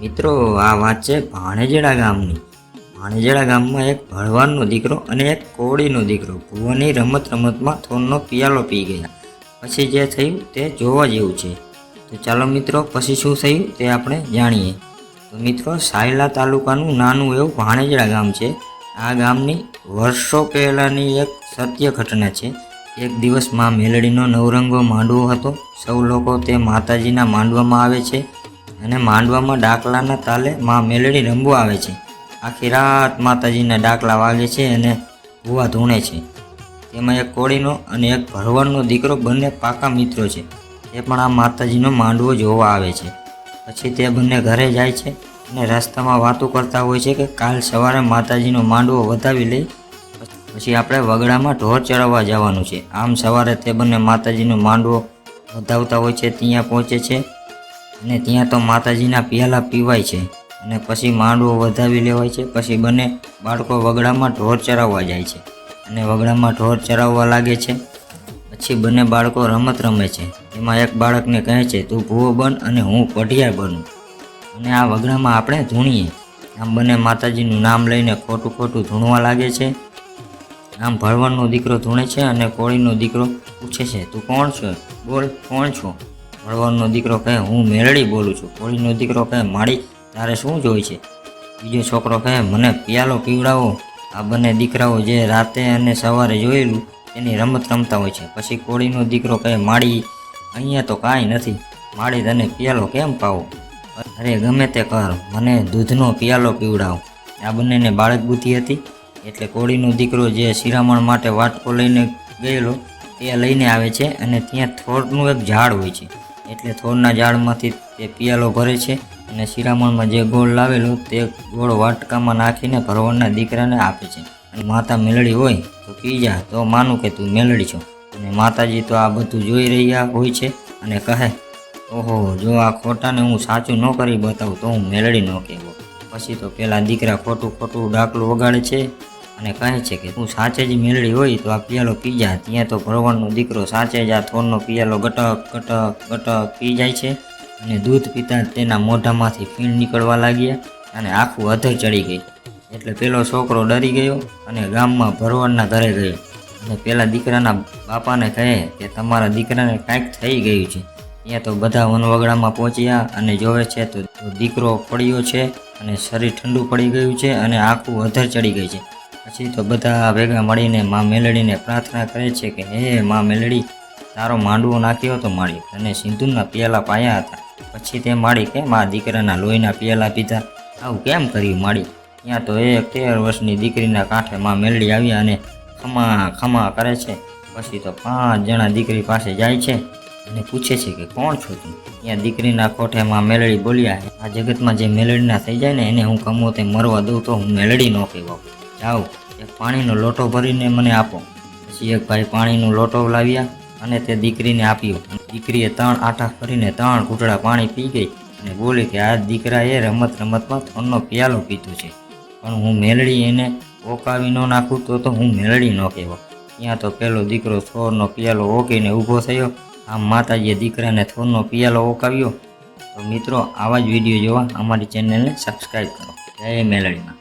મિત્રો, આ વાત છે ભાણેજડા ગામની. ભાણેજડા ગામમાં એક ભળવાનનો દીકરો અને એક કોળીનો દીકરો ભુવાની રમત રમતમાં થોનનો પિયાલો પી ગયા. પછી જે થયું તે જોવા જેવું છે. તો ચાલો મિત્રો, પછી શું થયું તે આપણે જાણીએ. તો મિત્રો, સાયલા તાલુકાનું નાનું એવું ભાણેજડા ગામ છે. આ ગામની વર્ષો પહેલાંની એક સત્ય ઘટના છે. એક દિવસમાં મેલડીનો નવરંગો માંડવો હતો. સૌ લોકો તે માતાજીના માંડવામાં આવે છે. અને માંડવામાં ડાકલાના તાલે માં મેલડી રમવું આવે છે. આખી રાત માતાજીના ડાકલા વાગે છે અને ભૂવા ધૂણે છે. તેમાં એક કોળીનો અને એક ભરવાડનો દીકરો બંને પાકા મિત્રો છે. એ પણ આ માતાજીનો માંડવો જોવા આવે છે. પછી તે બંને ઘરે જાય છે અને રસ્તામાં વાતો કરતા હોય છે કે કાલ સવારે માતાજીનો માંડવો વધાવી લઈ પછી આપણે વગડામાં ઢોર ચડાવવા જવાનું છે. આમ સવારે તે બંને માતાજીનો માંડવો વધાવતા હોય છે, ત્યાં પહોંચે છે અને ત્યાં તો માતાજીના પિયાલા પીવાય છે. અને પછી માંડવો વધાવી લેવાય છે. પછી બંને બાળકો વગડામાં ઢોર ચરાવવા જાય છે. અને વગડામાં ઢોર ચરાવવા લાગે છે. પછી બંને બાળકો રમત રમે છે. એમાં એક બાળકને કહે છે, તું ભૂવો બન અને હું પઢિયા બનું. અને આ વગડામાં આપણે ધૂણીએ. આમ બંને માતાજીનું નામ લઈને ખોટું ખોટું ધૂણવા લાગે છે. આમ ભળવણનો દીકરો ધૂણે છે અને કોળીનો દીકરો પૂછે છે, તું કોણ છો? બોલ, કોણ છો? ભળવાનનો દીકરો કહે, હું મેળડી બોલું છું. કોળીનો દીકરો કહે, માળી, તારે શું જોઈ છે? બીજો છોકરો કહે, મને પિયાલો પીવડાવો. આ બંને દીકરાઓ જે રાતે અને સવારે જોયેલું, તેની રમત રમતા હોય છે. પછી કોળીનો દીકરો કહે, માળી, અહીંયા તો કાંઈ નથી. માળી તને પિયાલો કેમ પાવો? અરે, ગમે તે કર. મને દૂધનો પિયાલો પીવડાવો. આ બંનેને બાળક બુદ્ધિ હતી. એટલે કોળીનો દીકરો જે શિરામણ માટે વાટકો લઈને ગયેલો, તે લઈને આવે છે અને ત્યાં થોડનું એક ઝાડ હોય છે. એટલે થોરના ઝાડમાંથી તે પિયાલો ભરે છે અને શિરામણમાં જે ગોળ લાવેલો તે ગોળ વાટકામાં નાખીને ભરવાડના દીકરાને આપે છે. અને માતા મેલડી હોય તો પી તો માનું કે તું મેલડી છો. અને માતાજી તો આ બધું જોઈ રહ્યા હોય છે અને કહે, ઓહો, જો આ ખોટાને હું સાચું ન કરી બતાવું તો હું મેલડી ન કહેવો. પછી તો પેલા દીકરા ખોટું ખોટું ડાકલું વગાડે છે અને કહે છે કે હું સાચે જ મેળવી હોય તો આ પિયાલો પી જા. ત્યાં તો ભરવાડનો દીકરો સાચે જ આ થોરનો પિયાલો ગટક ગટક ગટક પી જાય છે અને દૂધ પીતા તેના મોઢામાંથી ફીણ નીકળવા લાગ્યા અને આખું અધર ચડી ગઈ એટલે પેલો છોકરો ડરી ગયો અને ગામમાં ભરવાડના ઘરે ગયો. અને પેલા દીકરાના બાપાને કહે કે તમારા દીકરાને કાંઈક થઈ ગયું છે. ત્યાં તો બધા વનવગડામાં પહોંચ્યા અને જોવે છે તો દીકરો પડ્યો છે અને શરીર ઠંડુ પડી ગયું છે અને આખું અધર ચડી ગઈ છે. પછી તો બધા ભેગા મળીને મા મેલડીને પ્રાર્થના કરે છે કે, હે મા મેલડી, તારો માંડવો નાખ્યો હતો માળી અને સિંધુના પિયાલા પાયા હતા. પછી તે માળી કે, મા દીકરાના લોહીના પિયાલા પીધા. આવું કેમ કર્યું માળી ત્યાં તો એક તેર વર્ષની દીકરીના કાંઠે માં મેલડી આવ્યા અને ખમા ખમા કરે છે. પછી તો પાંચ જણા દીકરી પાસે જાય છે અને પૂછે છે કે, કોણ છો તું? ત્યાં દીકરીના કોઠે માં મેલડી બોલ્યા, આ જગતમાં જે મેલડીના થઈ જાય ને, એને હું કમો તે મરવા દઉં તો હું મેલડી ન કહેવાઉં. જાઓ, એક પાણીનો લોટો ભરીને મને આપો. પછી એક ભાઈ પાણીનો લોટો લાવ્યા અને તે દીકરીને આપ્યો. દીકરીએ ત્રણ આઠા કરીને ત્રણ ઘૂંટડા પાણી પી ગઈ અને બોલી કે, આ દીકરાએ રમત રમતમાં ત્રણનો પિયાલો પીધો છે. પણ હું મેલડી એને ઓકાવી ન નાખું તો તો હું મેલડી ન કહેવા. ત્યાં તો પેલો દીકરો થોરનો પિયાલો ઓકીને ઊભો થયો. આમ માતાજીએ દીકરાને થોરનો પિયાલો ઓકાવ્યો. તો મિત્રો, આવા જ વીડિયો જોવા અમારી ચેનલને સબસ્ક્રાઈબ કરો. જય મેલડીમાં.